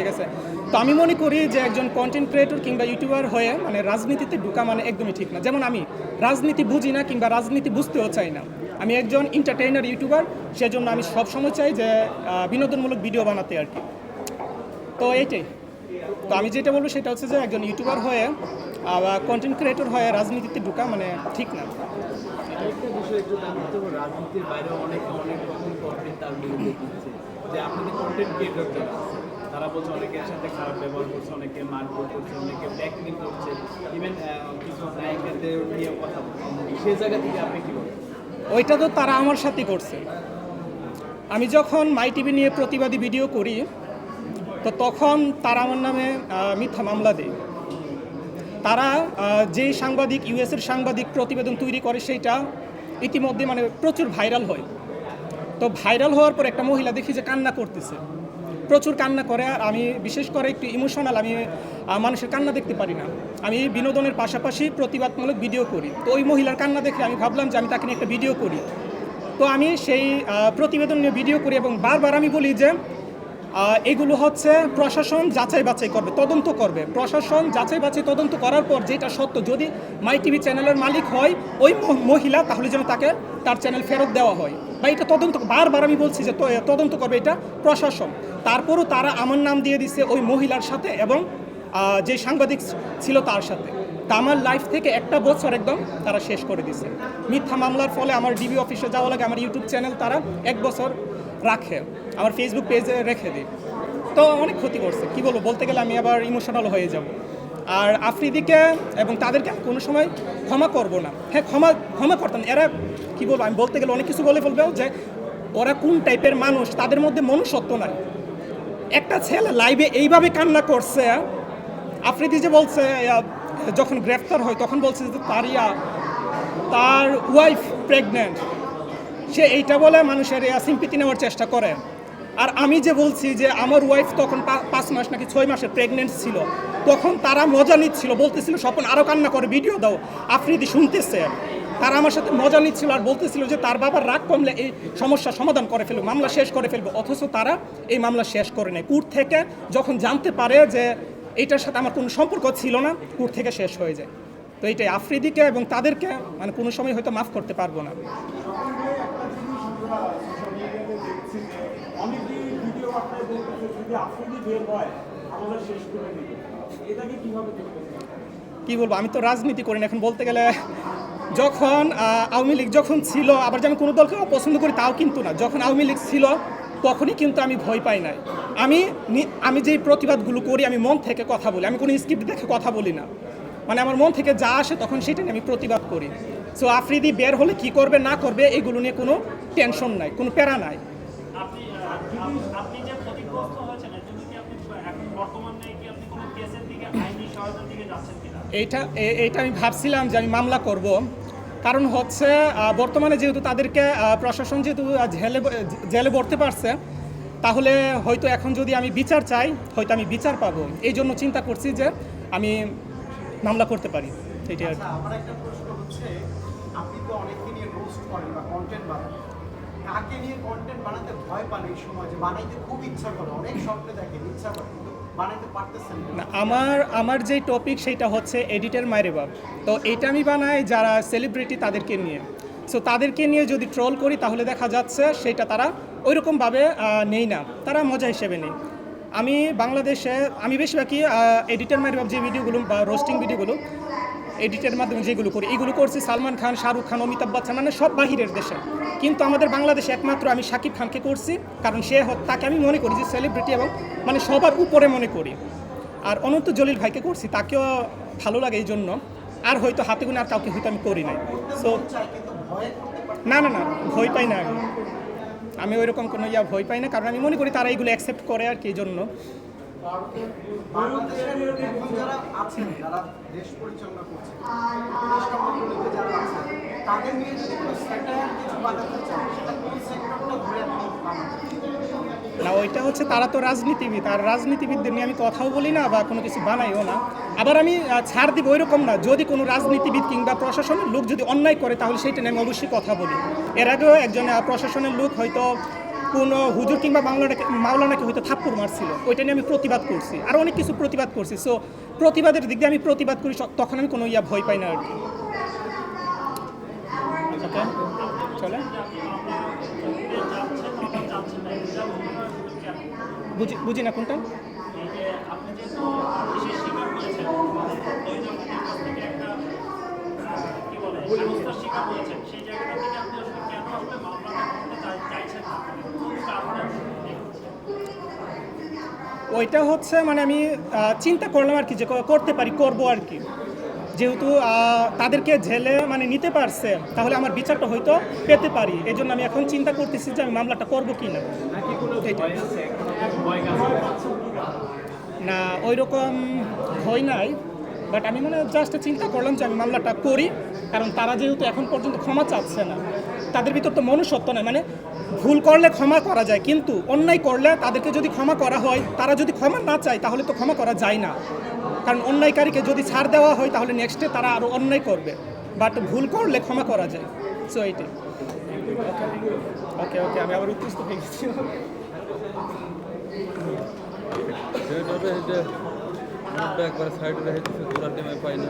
ঠিক আছে? তো আমি মনে করি যে একজন কন্টেন্ট ক্রিয়েটর কিংবা ইউটিউবার হয়ে মানে রাজনীতিতে ঢুকা মানে একদমই ঠিক না। যেমন আমি, রাজনীতি বুঝি না কিংবা রাজনীতি বুঝতেও চাই না। আমি একজন এন্টারটেইনার ইউটিউবার সেজন্য আমি সবসময় চাই যে বিনোদনমূলক ভিডিও বানাতে আর কি। তো এইটাই। তো আমি যেটা বলব সেটা হচ্ছে যে একজন ইউটিউবার হয়ে কন্টেন্ট ক্রিয়েটর হয়ে রাজনীতিতে ঢুকা মানে ঠিক না। রাজনীতির বাইরে অনেক অনেক রকম কন্টেন্ট যে আপনাদের কন্টেন্ট ক্রিয়েটর তারা বলছে অনেকের সাথে খারাপ ব্যবহার করছে, অনেকে মারধর করছে, অনেকে ব্ল্যাকমেল করছে। ইভেন কিছু নায়িকাদের নিয়ে কথা বলছে। সেই জায়গা থেকে আপনি কি বলেন? ওইটা তো তারা আমার সাথে করছে। আমি যখন মাই টিভি নিয়ে প্রতিবাদী ভিডিও করি, তো তখন তারা আমার নামে মিথ্যা মামলা দেয়। তারা যেই সাংবাদিক ইউএসের সাংবাদিক প্রতিবেদন তৈরি করে সেইটা ইতিমধ্যে মানে প্রচুর ভাইরাল হয়। তো ভাইরাল হওয়ার পর একটা মহিলা দেখি যে কান্না করতেছে। প্রচুর কান্না করে আর আমি বিশেষ করে একটু ইমোশনাল আমি মানুষের কান্না দেখতে পারি না। আমি বিনোদনের পাশাপাশি প্রতিবাদমূলক ভিডিও করি। তো ওই মহিলার কান্না দেখে আমি ভাবলাম যে আমি তাকে নিয়ে একটা ভিডিও করি। তো আমি সেই প্রতিবেদন নিয়ে ভিডিও করি এবং বারবার আমি বলি যে এগুলো হচ্ছে প্রশাসন যাচাই বাছাই করবে, তদন্ত করবে। প্রশাসন যাচাই বাছাই তদন্ত করার পর যেটা সত্য, যদি মাই টিভি চ্যানেলের মালিক হয়, ওই মহিলা, তাহলে যেন তাকে তার চ্যানেল ফেরত দেওয়া হয়। বা এটা তদন্ত, বারবার আমি বলছি যে তদন্ত করবে এটা প্রশাসন। তারপরও তারা আমার নাম দিয়ে দিছে ওই মহিলার সাথে এবং যে সাংবাদিক ছিল তার সাথে। তা আমার লাইফ থেকে একটা বছর একদম তারা শেষ করে দিছে। মিথ্যা মামলার ফলে আমার ডিবি অফিসে যাওয়া লাগে, আমার ইউটিউব চ্যানেল তারা এক বছর রাখে, আমার ফেসবুক পেজে রেখে দিই। তো অনেক ক্ষতি করছে, কি বলব? বলতে গেলে আমি আবার ইমোশনাল হয়ে যাব। আর আফ্রিদিকে এবং তাদেরকে আমি কোনো সময় ক্ষমা করব না। হ্যাঁ ক্ষমা ক্ষমা করতাম। এরা, কি বলব, আমি বলতে গেলে অনেক কিছু বলে ফেলবেও যে, ওরা কোন টাইপের মানুষ, তাদের মধ্যে মনুষ্যত্ব নাই। একটা ছেলে লাইভে এইভাবে কান্না করছে, আফ্রিদি যে বলছে যখন গ্রেফতার হয়, তখন বলছে যে তার ইয়া, তার ওয়াইফ প্রেগনেন্ট সে এইটা বলে মানুষের সিম্পিতি নেওয়ার চেষ্টা করে। আর আমি যে বলছি যে আমার ওয়াইফ তখন পাঁচ মাস নাকি ছয় মাসের প্রেগনেন্ট ছিল, তখন তারা মজা নিচ্ছিল, বলতেছিল, স্বপন আরও কান্না করে ভিডিও দাও, আফ্রিদি শুনতেছে। তারা আমার সাথে মজা নিচ্ছিল আর বলতেছিল যে তার বাবার রাগ কমলে এই সমস্যার সমাধান করে ফেলবে মামলা শেষ করে ফেলবে। অথচ তারা এই মামলা শেষ করে নেয় কুট থেকে যখন জানতে পারে যে এইটার সাথে আমার কোনো সম্পর্ক ছিল না, কুট থেকে শেষ হয়ে যায়। তো এইটাই আফ্রিদিকে এবং তাদেরকে মানে কোনো সময় হয়তো মাফ করতে পারব না। অনেকেই ভিডিও বলতেছে যদি বের হয় শেষ করে এটাকে কি বলব? আমি তো রাজনীতি করি না। এখন বলতে গেলে, যখন আওয়ামী লীগ যখন ছিল, আবার যে আমি কোনো দলকে পছন্দ করি তাও কিন্তু না। যখন আওয়ামী লীগ ছিল, তখনই কিন্তু আমি ভয় পাই নাই। আমি আমি যেই প্রতিবাদগুলো করি, আমি মন থেকে কথা বলি। আমি কোনো স্ক্রিপ্ট দেখে কথা বলি না। মানে আমার মন থেকে যা আসে, তখন সেটা নিয়ে আমি প্রতিবাদ করি। সো আফ্রিদি বের হলে কি করবে, না করবে, এগুলো নিয়ে কোনো টেনশন নাই কোনো প্যারা নাই। আপনি আহ, আপনি যে ক্ষতিগ্রস্ত হয়েছেন এর জন্য কি আপনি এখন বর্তমানে কি আপনি কোনো কেসের দিকে আইনি সহায়তার দিকে যাচ্ছেন কিনা? এইটা এইটা আমি ভাবছিলাম যে আমি মামলা করব। কারণ হচ্ছে বর্তমানে যেহেতু তাদেরকে প্রশাসন যেহেতু জেলে জেলে ভরতে পারছে তাহলে হয়তো এখন যদি আমি বিচার চাই হয়তো আমি বিচার পাবো। এই জন্য চিন্তা করছি যে আমি মামলা করতে পারি। এটাই আর কি। আচ্ছা আমার একটা প্রশ্ন হচ্ছে আপনি তো অনেককে নিয়ে রোস্ট করেন বা কন্টেন্ট বানান। কাকে নিয়ে কন্টেন্ট বানাতে ভয় পান এই সময় যে বানাইতে খুব ইচ্ছা করে। অনেক স্বপ্নে দেখেন ইচ্ছা করে আমার আমার যেই টপিক সেটা হচ্ছে এডিটের মায়ের বাপ। তো এটা আমি বানাই যারা সেলিব্রিটি তাদেরকে নিয়ে। সো তাদেরকে নিয়ে যদি ট্রোল করি তাহলে দেখা যাচ্ছে সেটা তারা ওইরকমভাবে নেই না। তারা মজা হিসেবে নেই। আমি বাংলাদেশে, আমি বেশিরভাগই এডিটের মায়ের বাপ যে ভিডিওগুলো বা রোস্টিং ভিডিওগুলো এডিটের মাধ্যমে যেগুলো করি, এগুলো করছি সালমান খান, শাহরুখ খান, অমিতাভ বচ্চন মানে সব বাহিরের দেশে। কিন্তু আমাদের বাংলাদেশে একমাত্র আমি শাকিব খানকে করছি, কারণ সে তাকে আমি মনে করি যে সেলিব্রিটি এবং মানে সবার উপরে মনে করি। আর অনন্ত জলিল ভাইকে করছি, তাকেও ভালো লাগে এই জন্য। আর হয়তো হাতে গুনে আর কাউকে হয়তো আমি করি নাই। সো না না না, ভয় পাই না আমি। ওইরকম কোনো ইয়া ভয় পাই না, কারণ আমি মনে করি তারা এগুলো অ্যাকসেপ্ট করে আর কি এই জন্য। না, ওইটা হচ্ছে তারা তো রাজনীতিবিদ, আর রাজনীতিবিদদের নিয়ে আমি কথাও বলি না বা কোনো কিছু বানাইও না। আবার আমি ছাড় দিব ওইরকম না, যদি কোনো রাজনীতিবিদ কিংবা প্রশাসনের লোক যদি অন্যায় করে, তাহলে সেইটা নিয়ে আমি অবশ্যই কথা বলি। এর আগেও একজন প্রশাসনের লোক হয়তো কোনো হুজুর কিংবা বাংলাটাকে মাওলানাকে হয়তো থাপ্পড় মারছিল? ওইটা নিয়ে আমি প্রতিবাদ করছি। আর অনেক কিছু প্রতিবাদ করছি। সো প্রতিবাদের দিক দিয়ে আমি প্রতিবাদ করি তখন আমি কোনো ইয়া ভয় পাই না আর কি। চলে। বুঝি বুঝি না কোনটা? সেই থেকে আপনি কেন চাইছেন ওইটা হচ্ছে মানে আমি চিন্তা করলাম আর কি যে করতে পারি, করব আর কি। যেহেতু তাদেরকে জেলে মানে নিতে পারছে, তাহলে আমার বিচারটা হয়তো পেতে পারি। এই জন্য আমি এখন চিন্তা করতেছি যে আমি মামলাটা করব কি না? না ওই রকম ভয় নাই বাট আমি মানে জাস্ট চিন্তা করলাম যে আমি মামলাটা করি, কারণ তারা যেহেতু এখন পর্যন্ত ক্ষমা চাচ্ছে না। তাদের ভিতর তো মনুষ্যত্ব নয় মানে ভুল করলে ক্ষমা করা যায় কিন্তু অন্যায় করলে তাদেরকে যদি ক্ষমা করা হয় তারা যদি ক্ষমা না চায় তাহলে তো ক্ষমা করা যায় না। কারণ অন্যায়কারীকে যদি ছাড় দেওয়া হয় তাহলে নেক্সটে তারা আরও অন্যায় করবে। বাট ভুল করলে ক্ষমা করা যায়। সো এইটাই। ওকে ওকে আমি আবার উৎকৃষ্ট হয়ে গেছি। একবার সাইডে রেখে পাই না।